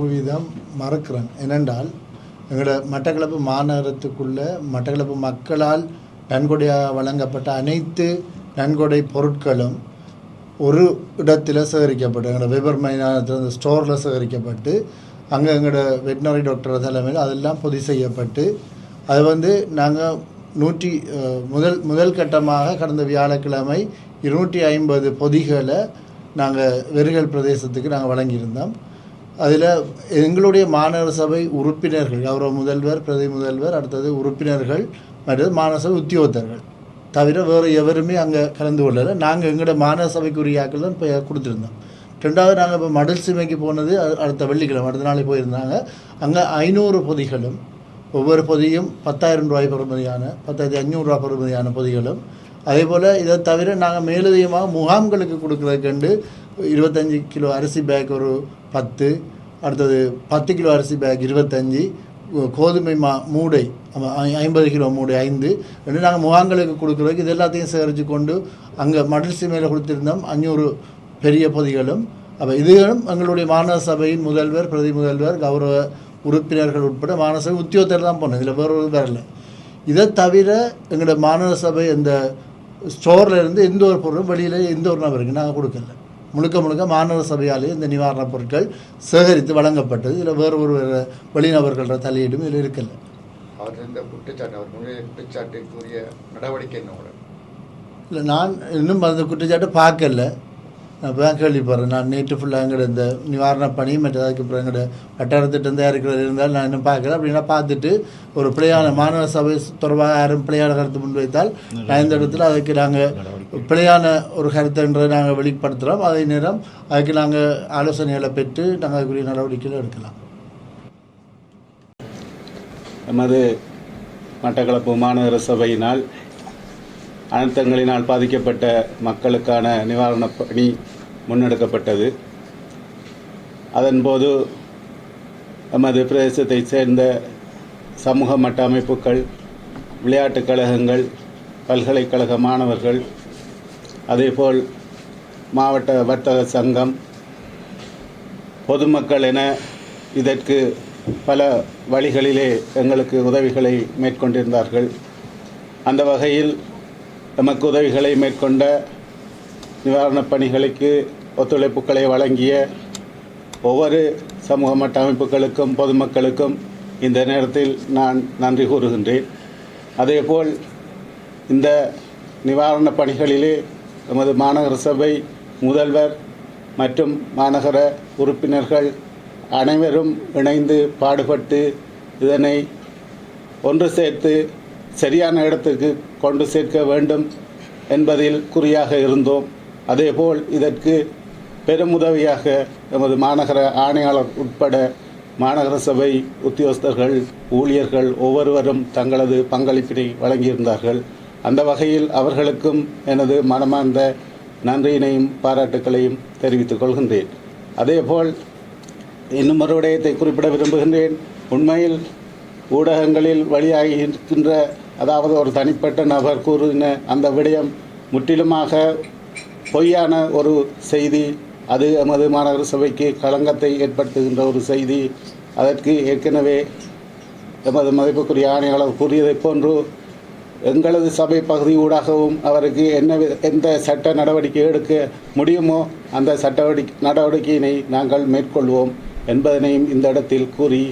விதம் மறக்கிறேன். ஏனென்றால் எங்களோட மட்டக்களப்பு மாநகரத்துக்குள்ள மட்டக்களப்பு மக்களால் நன்கொடையாக வழங்கப்பட்ட அனைத்து நன்கொடை பொருட்களும் ஒரு இடத்தில் சேகரிக்கப்பட்டு எங்களோட வெபர் மைதானத்தில் அந்த ஸ்டோரில் சேகரிக்கப்பட்டு அங்கே எங்களோட வெட்டினரி டாக்டர் தலைமையில் அதெல்லாம் பொதி செய்யப்பட்டு அது வந்து நாங்கள் நூற்றி முதல் முதல் கட்டமாக கடந்த வியாழக்கிழமை இருநூற்றி ஐம்பது பொதிகளை நாங்கள் வெறுகல் பிரதேசத்துக்கு நாங்கள் வழங்கியிருந்தோம். அதில் எங்களுடைய மாநகர சபை உறுப்பினர்கள் கௌரவ முதல்வர் பிரதி முதல்வர் அடுத்தது உறுப்பினர்கள் மற்றும் மாநகர சபை உத்தியோகத்தர்கள். தவிர வேறு எவருமே அங்கே கலந்து கொள்ளலை. நாங்கள் எங்களோட மாநகர சபைக்குரிய ஆக்கள் தான் இப்போ கொடுத்துருந்தோம். ரெண்டாவது நாங்கள் இப்போ மடல் சீமைக்கு போனது அடுத்த வெள்ளிக்கிழமை அடுத்த நாளே போயிருந்தாங்க. அங்கே ஐநூறு பொதிகளும் ஒவ்வொரு பொதியும் பத்தாயிரம் ரூபாய் பெறுமதியான பத்தாயிரத்தி அஞ்சூறுரூவா பெறுமதியான பொதிகளும் அதே போல் இதை தவிர நாங்கள் மேலதிகமாக முகாம்களுக்கு கொடுக்குறதுக்கண்டு இருபத்தஞ்சி கிலோ அரிசி பேக் ஒரு பத்து அடுத்தது பத்து கிலோ அரிசி பேக் இருபத்தஞ்சி கோதுமை மா மூடை ஐம்பது கிலோ மூடை ஐந்து ரெண்டு நாங்கள் முகாம்களுக்கு கொடுக்குறதுக்கு இது எல்லாத்தையும் சேகரித்து கொண்டு அங்கே மடல் சீமையில் கொடுத்துருந்தோம். அஞ்சூறு பெரிய பொதிகளும். அப்போ இதுகளும் எங்களுடைய மாநகர சபையின் முதல்வர் பிரதி முதல்வர் கௌரவ உறுப்பினர்கள் உட்பட மாநகர சபை உத்தியோகத்தில் தான் போனோம். இதில் வேறு ஒரு வரல இதை தவிர எங்களோட மாநகர சபை இந்த ஸ்டோரில் இருந்து எந்த ஒரு பொருளும் வெளியில் எந்த ஒரு நபருக்கு நாங்கள் கொடுக்கல. முழுக்க முழுக்க மாநகர சபையாலே இந்த நிவாரணப் பொருட்கள் சேகரித்து வழங்கப்பட்டது. இதில் வேறு ஒரு வேறு வெளிநபர்களோட தலையீடும் இதில் இருக்கல. அவர் இந்த குற்றச்சாட்டு அவர் முன்னிலை குற்றச்சாட்டுக்குரிய நடவடிக்கை என்ன இல்லை நான் இன்னும் அந்த குற்றச்சாட்டு பார்க்கல. நான் இப்போ தான் கேள்விப்படுறேன். நான் நேற்று ஃபுல்லாக எங்களோட இந்த நிவாரணப் பணி மற்றும் அதுக்கப்புறம் எங்களோட வட்டார திட்டம் தயாரிக்கிறது இருந்தால் நான் இன்னும் பார்க்கல. அப்படின்னா பார்த்துட்டு ஒரு பிள்ளையான மாநகர சபை தொடர்பாக யாரும் பிழையான கருத்து முன்வைத்தால் நான் இந்த இடத்துல அதுக்கு நாங்கள் பிழையான ஒரு கருத்துன்றதை நாங்கள் வெளிப்படுத்துகிறோம் அதே நேரம் அதுக்கு நாங்கள் ஆலோசனைகளை பெற்று நாங்கள் அதுக்குரிய நடவடிக்கைகள் எடுக்கலாம். நமது மட்டக்களப்பு மாநகர சபையினால் அனர்த்தங்களினால் பாதிக்கப்பட்ட மக்களுக்கான நிவாரணப் பணி முன்னெடுக்கப்பட்டது. அதன்போது எமது பிரதேசத்தைச் சேர்ந்த சமூக மட்ட அமைப்புகள் விளையாட்டுக் கழகங்கள் பல்கலைக்கழக மாணவர்கள் அதேபோல் மாவட்ட வர்த்தக சங்கம் பொதுமக்கள் என இதற்கு பல வழிகளிலே எங்களுக்கு உதவிகளை மேற்கொண்டிருந்தார்கள். அந்த வகையில் எமக்கு உதவிகளை மேற்கொண்ட நிவாரணப் பணிகளுக்கு ஒத்துழைப்புகளை வழங்கிய ஒவ்வொரு சமூக மட்ட அமைப்புகளுக்கும் பொதுமக்களுக்கும் இந்த நேரத்தில் நான் நன்றி கூறுகின்றேன். அதேபோல் இந்த நிவாரணப் பணிகளிலே எமது மாநகர சபை முதல்வர் மற்றும் மாநகர உறுப்பினர்கள் அனைவரும் இணைந்து பாடுபட்டு இதனை ஒன்று சேர்த்து சரியான இடத்துக்கு கொண்டு சேர்க்க வேண்டும் என்பதில் குறியாக இருந்தோம். அதேபோல் இதற்கு பெருமுதவியாக எமது மாநகர ஆணையாளர் உட்பட மாநகர சபை உத்தியோகஸ்தர்கள் ஊழியர்கள் ஒவ்வொருவரும் தங்களது பங்களிப்பினை வழங்கியிருந்தார்கள். அந்த வகையில் அவர்களுக்கும் எனது மனமார்ந்த நன்றியினையும் பாராட்டுக்களையும் தெரிவித்துக் கொள்கின்றேன். அதேபோல் இன்னும் ஒரு விடயத்தை குறிப்பிட விரும்புகின்றேன். உண்மையில் ஊடகங்களில் வெளியாகி இருக்கின்ற அதாவது ஒரு தனிப்பட்ட நபர் கூறின அந்த விடயம் முற்றிலுமாக பொய்யான ஒரு செய்தி அது எமது மாநகர சபைக்கு களங்கத்தை ஏற்படுத்துகின்ற ஒரு செய்தி. அதற்கு ஏற்கனவே எமது மதிப்புக்குரிய ஆணையாளர் கூறியதைப் போன்று எங்களது சபை பகுதி ஊடாகவும் அவருக்கு என்ன எந்த சட்ட நடவடிக்கை எடுக்க முடியுமோ அந்த சட்ட நடவடிக்கையினை நாங்கள் மேற்கொள்வோம் என்பதனையும் இந்த இடத்தில் கூறி